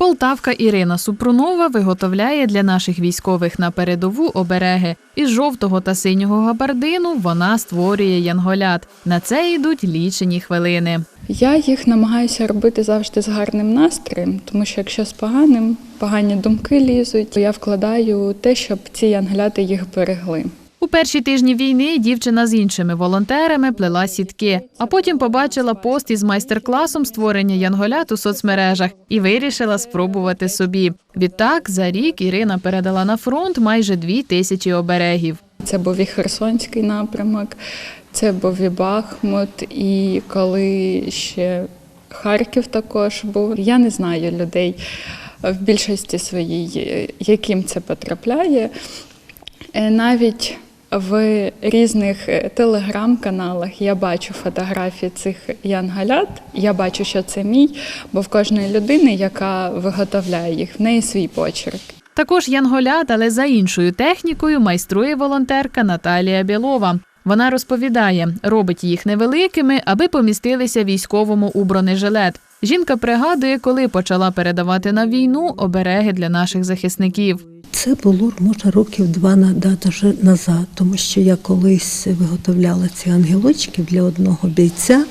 Полтавка Ірина Супрунова виготовляє для наших військових на передову обереги. Із жовтого та синього габардину вона створює янголят. На це йдуть лічені хвилини. Я їх намагаюся робити завжди з гарним настроєм, тому що якщо з поганим, погані думки лізуть, то я вкладаю те, щоб ці янгляти їх берегли. Перші тижні війни дівчина з іншими волонтерами плела сітки, а потім побачила пост із майстер-класом створення янголят у соцмережах і вирішила спробувати собі. Відтак за рік Ірина передала на фронт майже дві тисячі оберегів. Це був і Херсонський напрямок, це був і Бахмут, і коли ще Харків також був. Я не знаю людей в більшості своїй, яким це потрапляє. Е, Навіть в різних е, телеграм-каналах я бачу фотографії цих янголят. Я бачу, що це мій, бо в кожної людини, яка виготовляє їх, в неї свій почерк. Також янголят, але за іншою технікою майструє волонтерка Наталія Білова. Вона розповідає, робить їх невеликими, аби помістилися військовому у бронежилет. Жінка пригадує, коли почала передавати на війну обереги для наших захисників. Це було може років два назад, тому що я колись виготовляла ці ангелочки для одного бійця.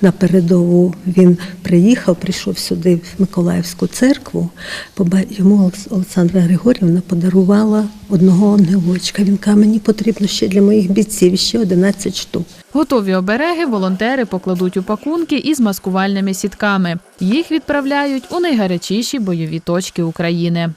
На передову він приїхав, прийшов сюди в Миколаївську церкву. Йому Олександра Григорівна подарувала одного ангелочка. Він каже, мені потрібно ще для моїх бійців ще 11 штук. Готові обереги волонтери покладуть у пакунки із маскувальними сітками. Їх відправляють у найгарячіші бойові точки України.